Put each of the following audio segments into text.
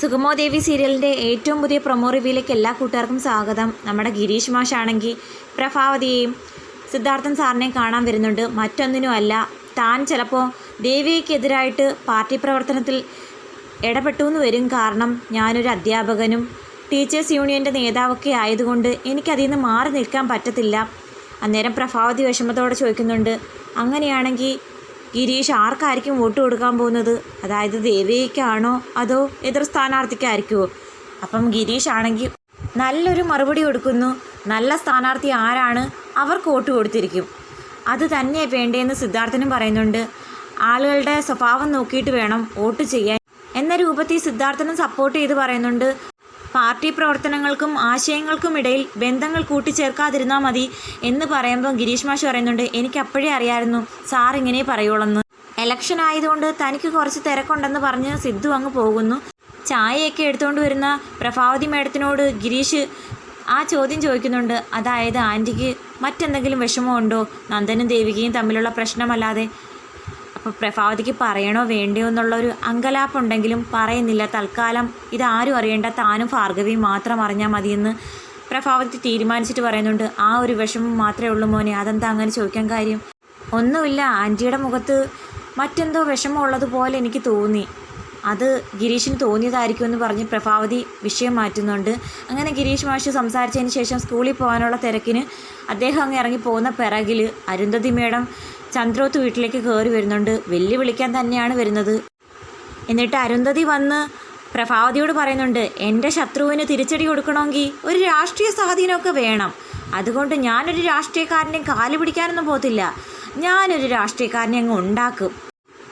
സുഗമോ ദേവി സീരിയലിന്റെ ഏറ്റവും പുതിയ പ്രൊമോ റിവ്യൂയിലേക്ക് എല്ലാ കൂട്ടുകാർക്കും സ്വാഗതം. നമ്മുടെ ഗിരീഷ് മാഷാണെങ്കിൽ പ്രഭാവതിയെയും സിദ്ധാർത്ഥൻ സാറിനെ കാണാൻ വരുന്നുണ്ട്. മറ്റൊന്നിനും അല്ല താൻ ചിലപ്പോൾ ദേവിയ്ക്കെതിരായിട്ട് പാർട്ടി പ്രവർത്തനത്തിൽ ഇടപെട്ടു എന്ന് വരും കാരണം ഞാനൊരു അധ്യാപകനും ടീച്ചേഴ്സ് യൂണിയന്റെ നേതാവൊക്കെ ആയതുകൊണ്ട് എനിക്കതിൽ നിന്ന് മാറി നിൽക്കാൻ പറ്റത്തില്ല. അന്നേരം പ്രഭാവതി വിഷമത്തോടെ ചോദിക്കുന്നുണ്ട് അങ്ങനെയാണെങ്കിൽ ഗിരീഷ് ആർക്കായിരിക്കും വോട്ട് കൊടുക്കാൻ പോകുന്നത്? അതായത് ദേവികയ്ക്കാണോ അതോ എതിർ സ്ഥാനാർത്ഥിക്കായിരിക്കുമോ അപ്പം ഗിരീഷ് ആണെങ്കിൽ നല്ലൊരു മറുപടി കൊടുക്കുന്നു. നല്ല സ്ഥാനാർത്ഥി ആരാണ്? അവർക്ക് വോട്ട് കൊടുത്തിരിക്കും. അത് തന്നെ വേണ്ടതെന്ന് സിദ്ധാർത്ഥനും പറയുന്നുണ്ട്. ആളുകളുടെ സ്വഭാവം നോക്കിയിട്ട് വേണം വോട്ട് ചെയ്യാൻ. എന്ന രൂപത്തിൽ സിദ്ധാർത്ഥനും സപ്പോർട്ട് ചെയ്ത് പറയുന്നുണ്ട്. പാർട്ടി പ്രവർത്തനങ്ങൾക്കും ആശയങ്ങൾക്കും ഇടയിൽ ബന്ധങ്ങൾ കൂട്ടിച്ചേർക്കാതിരുന്നാൽ മതി എന്ന് പറയുമ്പോൾ ഗിരീഷ് മാഷ് പറയുന്നുണ്ട് എനിക്ക് അപ്പോഴേ അറിയായിരുന്നു. സാർ ഇങ്ങനെ പറയുള്ളെന്ന് എലക്ഷൻ ആയതുകൊണ്ട് തനിക്ക് കുറച്ച് തിരക്കുണ്ടെന്ന് പറഞ്ഞ് സിദ്ധു അങ്ങ് പോകുന്നു. ചായയൊക്കെ എടുത്തുകൊണ്ട് വരുന്ന പ്രഭാവതി മേഡത്തിനോട് ഗിരീഷ് ആ ചോദ്യം ചോദിക്കുന്നുണ്ട്. അതായത് ആന്റിക്ക് മറ്റെന്തെങ്കിലും വിഷമമുണ്ടോ? നന്ദനും ദേവികയും തമ്മിലുള്ള പ്രശ്നമല്ലാതെ അപ്പോൾ പ്രഭാവതിക്ക് പറയണോ വേണ്ടയോ എന്നുള്ളൊരു അങ്കലാപ്പുണ്ടെങ്കിലും പറയുന്നില്ല. തൽക്കാലം ഇതാരും അറിയേണ്ട താനും ഭാർഗവിയും മാത്രം അറിഞ്ഞാൽ മതിയെന്ന് പ്രഭാവതി തീരുമാനിച്ചിട്ട് പറയുന്നുണ്ട്. ആ ഒരു വിഷമം മാത്രമേ ഉള്ളൂ മോനെ. അതെന്താ അങ്ങനെ ചോദിക്കാൻ കാര്യം? ഒന്നുമില്ല. ആന്റിയുടെ മുഖത്ത് മറ്റെന്തോ വിഷമമുള്ളതുപോലെ എനിക്ക് തോന്നി. അത് ഗിരീഷിന് തോന്നിയതായിരിക്കും എന്ന് പറഞ്ഞ് പ്രഭാവതി വിഷയം മാറ്റുന്നുണ്ട്. അങ്ങനെ ഗിരീഷ് മാഷ് സംസാരിച്ചതിന് ശേഷം സ്കൂളിൽ പോകാനുള്ള തിരക്കിന് അദ്ദേഹം അങ്ങ് ഇറങ്ങി പോകുന്ന പിറകിൽ അരുന്ധതി മേഡം ചന്ദ്രോത്ത് വീട്ടിലേക്ക് കയറി വരുന്നുണ്ട്. വെല്ലുവിളിക്കാൻ തന്നെയാണ് വരുന്നത്. എന്നിട്ട് അരുന്ധതി വന്ന് പ്രഭാവതിയോട് പറയുന്നുണ്ട് എന്റെ ശത്രുവിന് തിരിച്ചടി കൊടുക്കണമെങ്കിൽ ഒരു രാഷ്ട്രീയ സ്വാധീനമൊക്കെ വേണം. അതുകൊണ്ട് ഞാനൊരു രാഷ്ട്രീയക്കാരനെ കാൽ പിടിക്കാനൊന്നും പോകത്തില്ല. ഞാനൊരു രാഷ്ട്രീയക്കാരനെ അങ്ങ് ഉണ്ടാക്കും.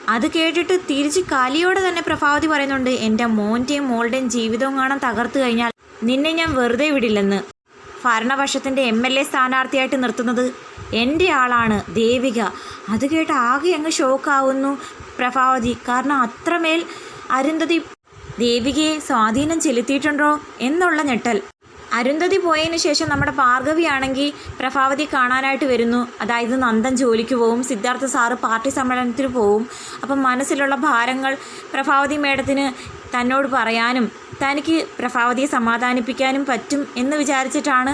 അത് കേട്ടിട്ട് തിരിച്ച് കലിയോടെ തന്നെ പ്രഭാവതി പറയുന്നുണ്ട് എന്റെ മോന്റെയും മോളുടെയും ജീവിതവും കാണാൻ തകർത്തു കഴിഞ്ഞാൽ നിന്നെ ഞാൻ വെറുതെ വിടില്ലെന്ന്. ഭരണപക്ഷത്തിന്റെ എം എൽ എ സ്ഥാനാർത്ഥിയായിട്ട് നിർത്തുന്നത് എന്റെ ആളാണ് ദേവിക. അത് കേട്ട് ആകെ അങ്ങ് ഷോക്കാവുന്നു പ്രഭാവതി. കാരണം അത്രമേൽ അരുന്ധതി ദേവികയെ സ്വാധീനം ചെലുത്തിയിട്ടുണ്ടോ എന്നുള്ള ഞെട്ടൽ. അരുന്ധതി പോയതിനു ശേഷം നമ്മുടെ ഭാർഗവിയാണെങ്കിൽ പ്രഭാവതി കാണാനായിട്ട് വരുന്നു. അതായത് നന്ദൻ ജോലിക്ക് പോവും സിദ്ധാർത്ഥ സാറ് പാർട്ടി സമ്മേളനത്തിന് പോവും. അപ്പം മനസ്സിലുള്ള ഭാരങ്ങൾ പ്രഭാവതി മേഡത്തിന് തന്നോട് പറയാനും തനിക്ക് പ്രഭാവതിയെ സമാധാനിപ്പിക്കാനും പറ്റും എന്ന് വിചാരിച്ചിട്ടാണ്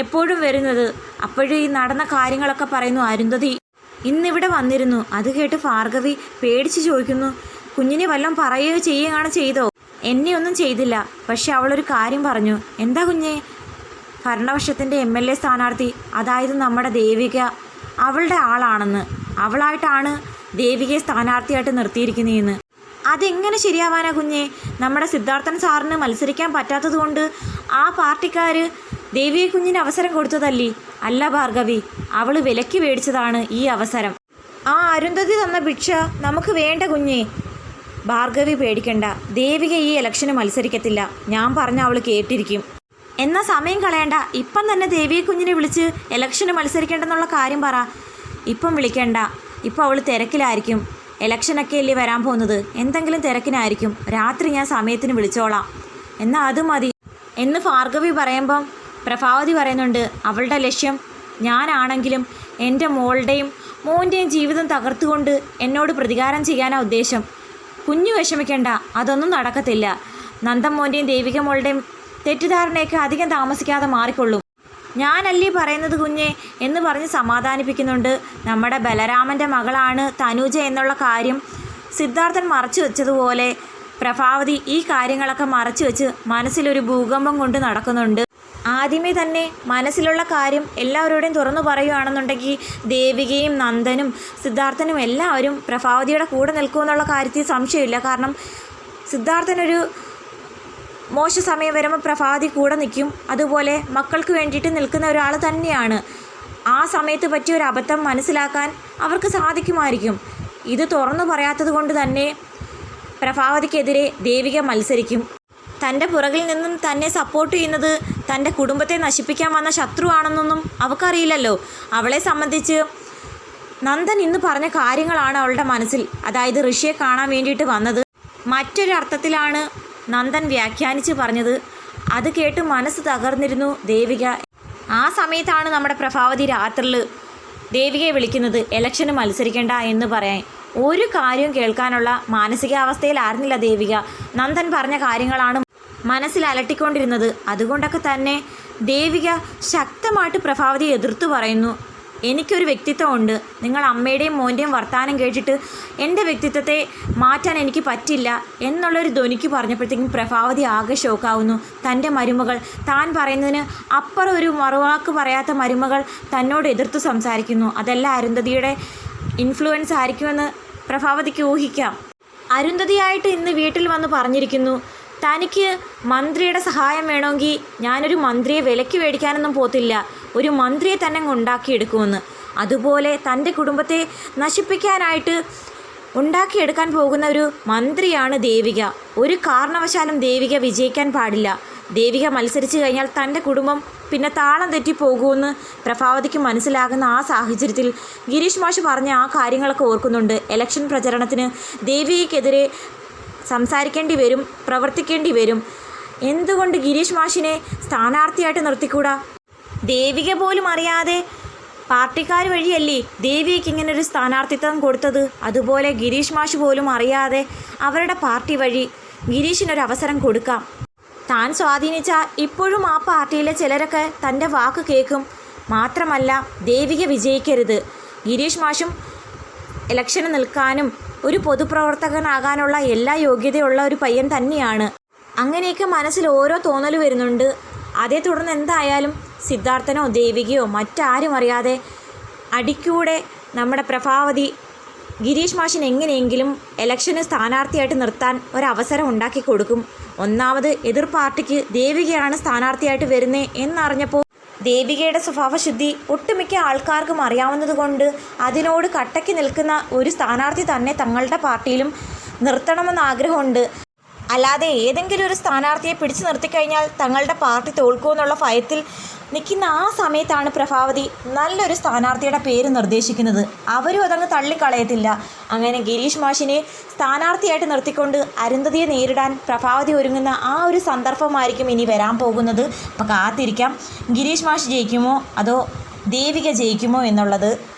എപ്പോഴും വരുന്നത്. അപ്പോഴും ഈ നടന്ന കാര്യങ്ങളൊക്കെ പറയുന്നു അരുന്ധതി ഇന്നിവിടെ വന്നിരുന്നു. അത് കേട്ട് ഭാർഗവി പേടിച്ച് ചോദിക്കുന്നു കുഞ്ഞിനെ വല്ലതും പറയുകയോ ചെയ്യുകയാണ് ചെയ്തോ? എന്നെ ഒന്നും ചെയ്തില്ല. പക്ഷെ അവളൊരു കാര്യം പറഞ്ഞു. എന്താ കുഞ്ഞെ? ഭരണപക്ഷത്തിന്റെ എം എൽ എ സ്ഥാനാർത്ഥി. അതായത് നമ്മുടെ ദേവിക. അവളുടെ ആളാണെന്ന്. അവളായിട്ടാണ് ദേവികയെ സ്ഥാനാർത്ഥിയായിട്ട് നിർത്തിയിരിക്കുന്നതെന്ന്. അതെങ്ങനെ ശരിയാവാനാ കുഞ്ഞെ? നമ്മുടെ സിദ്ധാർത്ഥൻ സാറിന് മത്സരിക്കാൻ പറ്റാത്തതുകൊണ്ട് ആ പാർട്ടിക്കാർ ദേവിയെ കുഞ്ഞിന് അവസരം കൊടുത്തതല്ലേ? അല്ല ഭാർഗവി അവൾ വിലക്ക് മേടിച്ചതാണ് ഈ അവസരം. ആ അരുന്ധതി തന്ന ഭിക്ഷ നമുക്ക് വേണ്ട കുഞ്ഞെ. ഭാർഗവി പേടിക്കണ്ട. ദേവിക ഈ ഇലക്ഷന് മത്സരിക്കത്തില്ല. ഞാൻ പറഞ്ഞ അവൾ കേട്ടിരിക്കും. എന്നാൽ സമയം കളയണ്ട. ഇപ്പം തന്നെ ദേവിയെ കുഞ്ഞിനെ വിളിച്ച് ഇലക്ഷന് മത്സരിക്കേണ്ടെന്നുള്ള കാര്യം പറ. ഇപ്പം വിളിക്കണ്ട. ഇപ്പം അവൾ തിരക്കിലായിരിക്കും. ഇലക്ഷനൊക്കെ അല്ലേ വരാൻ പോകുന്നത്? എന്തെങ്കിലും തിരക്കിനായിരിക്കും. രാത്രി ഞാൻ സമയത്തിന് വിളിച്ചോളാം. എന്നാൽ അത് മതി. എന്ന് ഭാർഗവി പറയുമ്പം പ്രഭാവതി പറയുന്നുണ്ട് അവളുടെ ലക്ഷ്യം ഞാനാണെങ്കിലും എന്റെ മോളുടെയും മോന്റെയും ജീവിതം തകർത്തുകൊണ്ട് എന്നോട് പ്രതികാരം ചെയ്യാനാണ് ഉദ്ദേശം. കുഞ്ഞു വിഷമിക്കേണ്ട അതൊന്നും നടക്കത്തില്ല. നന്ദൻ മോന്റെയും ദേവിക മോളുടെയും തെറ്റിദ്ധാരണയൊക്കെ അധികം താമസിക്കാതെ മാറിക്കൊള്ളും. ഞാനല്ലേ പറയുന്നത് കുഞ്ഞെ എന്ന് പറഞ്ഞ് സമാധാനിപ്പിക്കുന്നുണ്ട് നമ്മുടെ ബലരാമന്റെ മകളാണ് തനുജ എന്നുള്ള കാര്യം സിദ്ധാർത്ഥൻ മറച്ചു വെച്ചതുപോലെ പ്രഭാവതി ഈ കാര്യങ്ങളൊക്കെ മറച്ചു വെച്ച് മനസ്സിലൊരു ഭൂകമ്പം കൊണ്ട് നടക്കുന്നുണ്ട്. ആദ്യമേ തന്നെ മനസ്സിലുള്ള കാര്യം എല്ലാവരോടും തുറന്നു പറയുകയാണെന്നുണ്ടെങ്കിൽ ദേവികയും നന്ദനും സിദ്ധാർത്ഥനും എല്ലാവരും പ്രഭാവതിയുടെ കൂടെ നിൽക്കുമെന്നുള്ള കാര്യത്തിൽ സംശയമില്ല. കാരണം സിദ്ധാർത്ഥനൊരു മോശ സമയം വരുമ്പോൾ പ്രഭാതി കൂടെ നിൽക്കും അതുപോലെ മക്കൾക്ക് വേണ്ടിയിട്ട് നിൽക്കുന്ന ഒരാൾ തന്നെയാണ്. ആ സമയത്ത് പറ്റിയ ഒരു അബദ്ധം മനസ്സിലാക്കാൻ അവർക്ക് സാധിക്കുമായിരിക്കും. ഇത് തുറന്നു പറയാത്തത് കൊണ്ട് തന്നെ പ്രഭാവതിക്കെതിരെ ദേവിക മത്സരിക്കും. തന്റെ പുറകിൽ നിന്നും തന്നെ സപ്പോർട്ട് ചെയ്യുന്നത് തന്റെ കുടുംബത്തെ നശിപ്പിക്കാൻ വന്ന ശത്രുവാണെന്നൊന്നും അവൾക്കറിയില്ലല്ലോ അവളെ സംബന്ധിച്ച് നന്ദൻ ഇന്ന് പറഞ്ഞ കാര്യങ്ങളാണ് അവളുടെ മനസ്സിൽ. അതായത് ഋഷിയെ കാണാൻ വേണ്ടിയിട്ട് വന്നത്. മറ്റൊരു അർത്ഥത്തിലാണ് നന്ദൻ വ്യാഖ്യാനിച്ച് പറഞ്ഞത് അത് കേട്ട് മനസ്സ് തകർന്നിരുന്നു ദേവിക. ആ സമയത്താണ് നമ്മുടെ പ്രഭാവതി രാത്രിയിൽ ദേവികയെ വിളിക്കുന്നത് ഇലക്ഷന് മത്സരിക്കേണ്ട എന്ന് പറയാൻ. ഒരു കാര്യവും കേൾക്കാനുള്ള മാനസികാവസ്ഥയിലായിരുന്നില്ല ദേവിക. നന്ദൻ പറഞ്ഞ കാര്യങ്ങളാണ് മനസ്സിൽ അലട്ടിക്കൊണ്ടിരുന്നത്. അതുകൊണ്ടൊക്കെ തന്നെ ദേവിക ശക്തമായിട്ട് പ്രഭാവതിയെ എതിർത്തു പറയുന്നു. എനിക്കൊരു വ്യക്തിത്വമുണ്ട്. നിങ്ങൾ അമ്മയുടെയും മോന്റെയും വർത്തമാനം കേട്ടിട്ട് എന്റെ വ്യക്തിത്വത്തെ മാറ്റാൻ എനിക്ക് പറ്റില്ല എന്നുള്ളൊരു ധ്വനിക്ക് പറഞ്ഞപ്പോഴത്തേക്കും പ്രഭാവതി ആകെ ഷോക്കാവുന്നു. തന്റെ മരുമകൾ താൻ പറയുന്നതിന് അപ്പുറം ഒരു മറുവാക്ക് പറയാത്ത മരുമകൾ തന്നോട് എതിർത്ത് സംസാരിക്കുന്നു. അതല്ല അരുന്ധതിയുടെ ഇൻഫ്ലുവൻസ് ആയിരിക്കുമെന്ന് പ്രഭാവതിക്ക് ഊഹിക്കാം. അരുന്ധതിയായിട്ട് ഇന്ന് വീട്ടിൽ വന്ന് പറഞ്ഞിരിക്കുന്നു. തനിക്ക് മന്ത്രിയുടെ സഹായം വേണമെങ്കിൽ ഞാനൊരു മന്ത്രിയെ വിലയ്ക്ക് മേടിക്കാനൊന്നും പോത്തില്ല. ഒരു മന്ത്രിയെ തന്നെ ഉണ്ടാക്കിയെടുക്കുമെന്ന്. അതുപോലെ തന്റെ കുടുംബത്തെ നശിപ്പിക്കാനായിട്ട് ഉണ്ടാക്കിയെടുക്കാൻ പോകുന്ന ഒരു മന്ത്രിയാണ് ദേവിക. ഒരു കാരണവശാലും ദേവിക വിജയിക്കാൻ പാടില്ല. ദേവിക മത്സരിച്ച് കഴിഞ്ഞാൽ തന്റെ കുടുംബം പിന്നെ താളം തെറ്റി പോകുമെന്ന് പ്രഭാവതിക്ക് മനസ്സിലാകുന്ന ആ സാഹചര്യത്തിൽ ഗിരീഷ് മാഷ് പറഞ്ഞ ആ കാര്യങ്ങളൊക്കെ ഓർക്കുന്നുണ്ട്. ഇലക്ഷൻ പ്രചരണത്തിന് ദേവികയ്ക്കെതിരെ സംസാരിക്കേണ്ടി വരും പ്രവർത്തിക്കേണ്ടി വരും. എന്തുകൊണ്ട് ഗിരീഷ് മാഷിനെ സ്ഥാനാർത്ഥിയായിട്ട് നിർത്തിക്കൂടാ? ദേവിക പോലും അറിയാതെ പാർട്ടിക്കാർ വഴിയല്ലേ ദേവിക്ക് ഇങ്ങനെ ഒരു സ്ഥാനാർത്ഥിത്വം കൊടുത്തത്? അതുപോലെ ഗിരീഷ് മാഷ് പോലും അറിയാതെ അവരുടെ പാർട്ടി വഴി ഗിരീഷിനൊരു അവസരം കൊടുക്കാം. താൻ സ്വാധീനിച്ച ഇപ്പോഴും ആ പാർട്ടിയിലെ ചിലരൊക്കെ തന്റെ വാക്ക് കേൾക്കും. മാത്രമല്ല ദേവിക വിജയിക്കരുത്. ഗിരീഷ് മാഷും ഇലക്ഷന് നിൽക്കാനും ഒരു പൊതുപ്രവർത്തകനാകാനുള്ള എല്ലാ യോഗ്യതയുള്ള ഒരു പയ്യൻ തന്നെയാണ്. അങ്ങനെയൊക്കെ മനസ്സിൽ ഓരോ തോന്നൽ വരുന്നുണ്ട്. അതേ തുടർന്ന് എന്തായാലും സിദ്ധാർത്ഥനോ ദേവികയോ മറ്റാരും അറിയാതെ അടിക്കൂടെ നമ്മുടെ പ്രഭാവതി ഗിരീഷ് മാഷിന് എങ്ങനെയെങ്കിലും ഇലക്ഷന് സ്ഥാനാർത്ഥിയായിട്ട് നിർത്താൻ ഒരവസരം ഉണ്ടാക്കി കൊടുക്കും. ഒന്നാമത് എതിർ പാർട്ടിക്ക് ദേവികയാണ് സ്ഥാനാർത്ഥിയായിട്ട് വരുന്നത് എന്നറിഞ്ഞപ്പോൾ ദേവികയുടെ സ്വഭാവശുദ്ധി ഒട്ടുമിക്ക ആൾക്കാർക്കും അറിയാവുന്നതുകൊണ്ട് അതിനോട് കട്ടയ്ക്ക് നിൽക്കുന്ന ഒരു സ്ഥാനാർത്ഥി തന്നെ തങ്ങളുടെ പാർട്ടിയിലും നിർത്തണമെന്ന് ആഗ്രഹമുണ്ട്. അല്ലാതെ ഏതെങ്കിലും ഒരു സ്ഥാനാർത്ഥിയെ പിടിച്ചു നിർത്തിക്കഴിഞ്ഞാൽ തങ്ങളുടെ പാർട്ടി തോൽക്കുമെന്നുള്ള ഭയത്തിൽ നിൽക്കുന്ന ആ സമയത്താണ് പ്രഭാവതി നല്ലൊരു സ്ഥാനാർത്ഥിയുടെ പേര് നിർദ്ദേശിക്കുന്നത്. അവരും അതങ്ങ് തള്ളിക്കളയത്തില്ല. അങ്ങനെ ഗിരീഷ് മാഷിനെ സ്ഥാനാർത്ഥിയായിട്ട് നിർത്തിക്കൊണ്ട് അരുന്ധതിയെ നേരിടാൻ പ്രഭാവതി ഒരുങ്ങുന്ന ആ ഒരു സന്ദർഭമായിരിക്കും ഇനി വരാൻ പോകുന്നത്. അപ്പോൾ കാത്തിരിക്കാം. ഗിരീഷ് മാഷ് ജയിക്കുമോ? അതോ ദേവിക ജയിക്കുമോ എന്നുള്ളത്